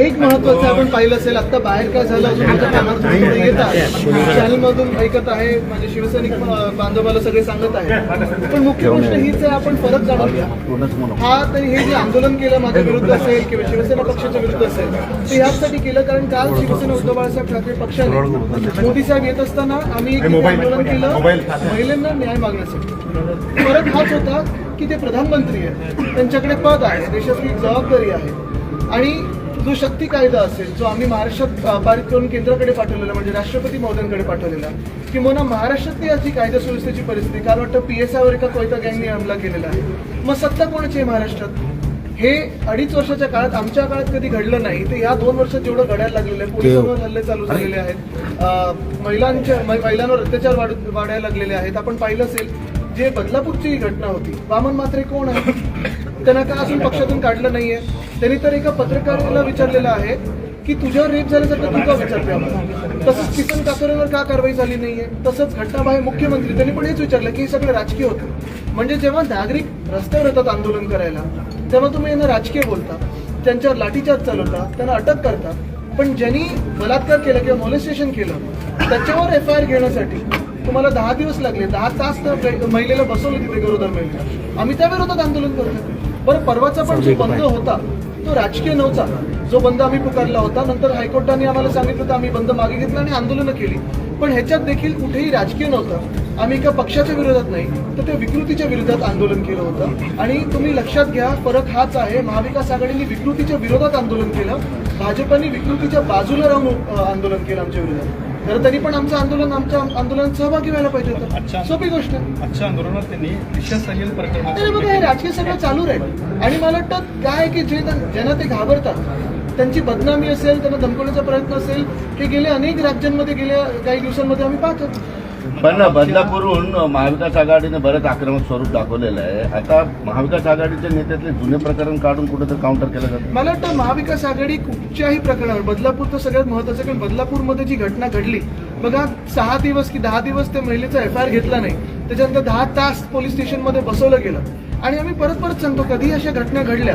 एक महत्वाचं आपण पाहिलं असेल आता बाहेर काय झालं चॅनल मधून ऐकत आहे माझे शिवसैनिक बांधवाला सगळे सांगत आहे पण मुख्य गोष्ट हीच आहे आपण फरक जाणून घ्या. हा तर हे जे आंदोलन केलं माझ्या विरुद्ध असेल किंवा शिवसेना पक्षाच्या विरुद्ध असेल ते ह्याचसाठी केलं कारण काल शिवसेना उद्धव बाळासाहेब ठाकरे पक्षाने मोदी साहेब येत असताना आम्ही एक आंदोलन केलं महिलांना न्याय मागण्यासाठी. फरक हाच होता की ते प्रधानमंत्री आहेत. त्यांच्याकडे पद आहे एक जबाबदारी आहे. आणि जो शक्ती कायदा असेल जो आम्ही महाराष्ट्रात पारित करून केंद्राकडे पाठवलेला म्हणजे राष्ट्रपती महोदयांकडे पाठवलेला किंवा महाराष्ट्रातली याची कायदा सुव्यवस्थेची परिस्थिती कारण वाटतं पी एस आयवर एका कोयता गँगने हमला केलेला आहे. मग सत्ता कोणाची आहे महाराष्ट्रात? हे अडीच वर्षाच्या काळात आमच्या काळात कधी घडलं नाही ते या दोन वर्षात जेवढं घडायला लागलेलं आहे पोलिसांवर हल्ले चालू झालेले आहेत. महिलांच्या महिलांवर अत्याचार वाढ वाढायला लागलेले आहेत. आपण पाहिलं असेल जे बदलापूरची ही घटना होती वामन मात्रे कोण आहे त्यांना का अजून पक्षातून काढलं नाहीये? त्यांनी तर एका पत्रकाराला विचारलेलं आहे की तुझ्यावर रेप झाल्यासारखं तू का विचारते आम्हाला? तसंच किसन काकोरेवर का कारवाई झाली नाहीये? तसंच घटनाबाह्य मुख्यमंत्री त्यांनी पण हेच विचारलं की हे सगळं राजकीय होतं. म्हणजे जेव्हा नागरिक रस्त्यावर येतात आंदोलन करायला तेव्हा तुम्ही यांना राजकीय बोलता त्यांच्यावर लाठीचार्ज चालवता त्यांना अटक करता. पण ज्यांनी बलात्कार केला किंवा मोलेस्टेशन केलं त्याच्यावर एफ आय आर घेण्यासाठी तुम्हाला दहा दिवस लागले. दहा तास तर महिलेला बसवलं तिथे गरोदर महिलेला. आम्ही त्या विरोधात आंदोलन करतो बरं परवाचा पण जो बंद होता तो राजकीय नव्हता. जो बंद आम्ही पुकारला होता. नंतर हायकोर्टाने आम्हाला सांगितलं तर आम्ही बंद मागे घेतला आणि आंदोलनं केली. पण ह्याच्यात देखील कुठेही राजकीय नव्हतं. आम्ही एका पक्षाच्या विरोधात नाही तर ते विकृतीच्या विरोधात आंदोलन केलं होतं. आणि तुम्ही लक्षात घ्या फरक हाच आहे महाविकास आघाडीने विकृतीच्या विरोधात आंदोलन केलं. भाजपाने विकृतीच्या बाजूला राहून आंदोलन केलं आमच्या विरोधात. खरं तरी पण आमचं आंदोलन आमच्या आंदोलनात सहभागी व्हायला पाहिजे. होतं. सोपी गोष्ट. आजच्या आंदोलनात त्यांनी बघा हे राजकीय सगळं चालू राहील. आणि मला वाटतं काय की जे ज्यांना ते घाबरतात त्यांची बदनामी असेल त्यांना धमकवण्याचा प्रयत्न असेल हे गेल्या अनेक राज्यांमध्ये गेल्या काही दिवसांमध्ये आम्ही पाहतो. पण बदलापूरहून महाविकास आघाडीने बरंच आक्रमक स्वरूप दाखवलेलं आहे. आता महाविकास आघाडीच्या नेत्यातले जुने प्रकरण काढून कुठेतरी काउंटर केलं जातं. मला वाटतं महाविकास आघाडी कुठच्याही प्रकरणावर बदलापूर तर सगळ्यात महत्वाचं कारण बदलापूरमध्ये जी घटना घडली बघा सहा दिवस की दहा दिवस त्या महिलेचा एफ आय आर घेतला नाही. त्याच्यानंतर दहा तास पोलीस स्टेशनमध्ये बसवलं गेलं. आणि आम्ही परत परत सांगतो कधी अशा घटना घडल्या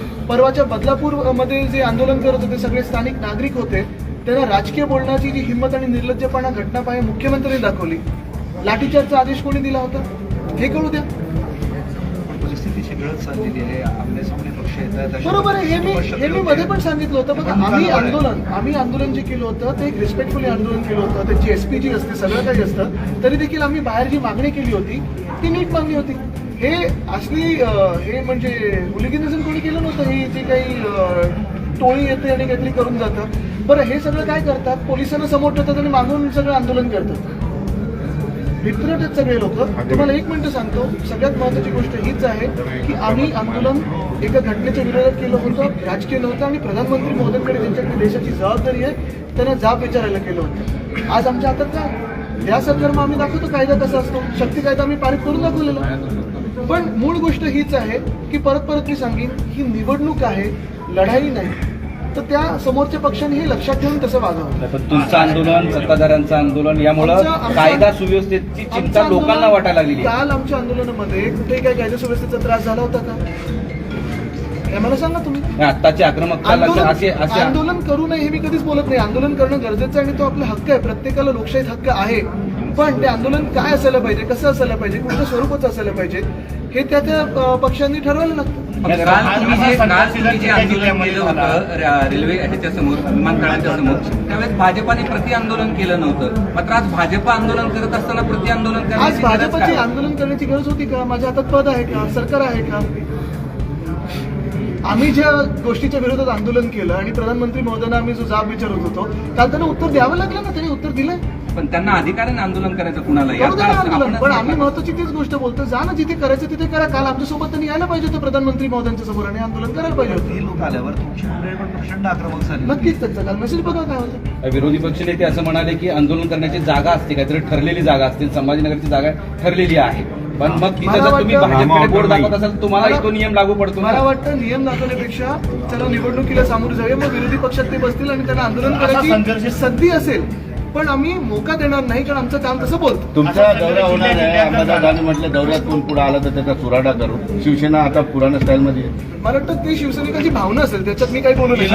परवाच्या बदलापूरमध्ये जे आंदोलन करत होते सगळे स्थानिक नागरिक होते त्यांना राजकीय बोलण्याची जी हिंमत आणि निर्लज्जपणा घटना पाहिजे मुख्यमंत्र्यांनी दाखवली. लाठीचार्जचा आदेश कोणी दिला होता? हे कळू द्या. परिस्थितीची गळत चाललेली आहे. आमने सामने पक्ष येतात अशा बरोबर आहे. हे मी हे मध्ये पण सांगितलं होतं. बघा आम्ही आंदोलन आम्ही आंदोलन जे केलं होतं ते एक रिस्पेक्टफुली आंदोलन केलं होतं. त्याची एस पी जी असते सगळं काही असतं. तरी देखील आम्ही बाहेर जी मागणी केली होती ती नीट मागणी होती. हे असली हे म्हणजे हुलिगिनिझम कोणी केलं जी काही टोळी येते आणि काहीतरी करून जातं. बरं हे सगळं काय करतात? पोलिसांना समोर ठेवतात आणि मागून सगळं आंदोलन करतात. मित्रट सगळे लोक. तुम्हाला एक मिनिट सांगतो. सगळ्यात महत्वाची गोष्ट हीच आहे की आम्ही आंदोलन एका घटनेच्या विरोधात केलं होतं राजकीय नव्हतं आणि प्रधानमंत्री मोदींकडे त्यांच्याकडे देशाची जबाबदारी आहे त्यांना जाब विचारायला केलं होतं. आज आमच्या हातात का? या सरकारमध्ये आम्ही दाखवतो कायदा कसा असतो. शक्ती कायदा आम्ही पारित करून दाखवलेला. पण मूळ गोष्ट हीच आहे की परत परत मी सांगेन ही निवडणूक आहे लढाई नाही. तर त्या समोरच्या पक्षाने हे लक्षात ठेवून तसं वागावं? पण तुमचं आंदोलन सत्ताधाऱ्यांचं आंदोलन यामुळं कायदा सुव्यवस्थेची चिंता लोकांना वाटायला लागलेली आहे. काल आमच्या आंदोलनामध्ये कुठेही काही कायदा सुव्यवस्थेचा त्रास झाला होता का? हे मला सांगा तुम्ही. आत्ताची आंदोलन करू नये हे मी कधीच बोलत नाही. आंदोलन करणं गरजेचं आहे आणि तो आपला हक्क आहे. प्रत्येकाला लोकशाहीत हक्क आहे. पण ते आंदोलन काय असायला पाहिजे कसं असायला पाहिजे कोणत्या स्वरूपाचं असायला पाहिजे हे त्या त्या पक्षांनी ठरवायला लागतं काल तुम्ही जे काल तुम्ही जे आंदोलन केलं होतं रेल्वे ह्याच्या समोर विमानतळाच्या समोर त्यावेळेस भाजपाने प्रति आंदोलन केलं नव्हतं. मात्र आज भाजप आंदोलन करत असताना प्रति आंदोलन आज भाजपची? आंदोलन करण्याची गरज होती का? माझ्या हातात पद आहे का? सरकार आहे का? आम्ही ज्या गोष्टीच्या विरोधात आंदोलन केलं आणि प्रधानमंत्री महोदयांना आम्ही जो जाब विचारत होतो काल त्यांना उत्तर द्यावं लागलं ना? त्यांनी उत्तर दिलंय? पण त्यांना अधिकार आहे ना आंदोलन. करायचं कुणाला पण आम्ही. महत्वाची तीच गोष्ट बोलतो जा ना जिथे करायचं तिथे करा. काल आमच्यासोबत त्यांनी यायला पाहिजे होतं प्रधानमंत्री महोदयांच्या समोर आणि आंदोलन करायला पाहिजे होतं. लोक आल्यावर प्रचंड आक्रमक झाली. नक्कीच त्यांचा. काल मेसेज बघा काय होतं. विरोधी पक्ष नेते असं म्हणाले की आंदोलन करण्याची जागा असते काहीतरी ठरलेली जागा असते संभाजीनगरची जागा ठरलेली आहे. पण मग तिथे मला जर तुम्ही वाटतं- भाजपकडे बोर्ड दाखवत असाल तुम्हाला मला- तो नियम लागू पडतो मला ना वाटतं नियम दाखवण्यापेक्षा चला निवडणुकीला सामोरे जाऊया मग विरोधी पक्षात ते बसतील आणि त्यांना आंदोलन करायची संधी असेल. पण आम्ही मोका देणार नाही कारण आमचं काम तसं बोलतो. तुमचा दौरा होणार आहे. अहमदाबाद म्हटलं दौऱ्यात कोण पुढे आला तर त्याचा चुराडा करू. शिवसेना आता पुराण्या स्टाईलमध्ये आहे. मला वाटतं ती शिवसैनिकांची भावना असेल त्याच्यात मी काही बोलू नाही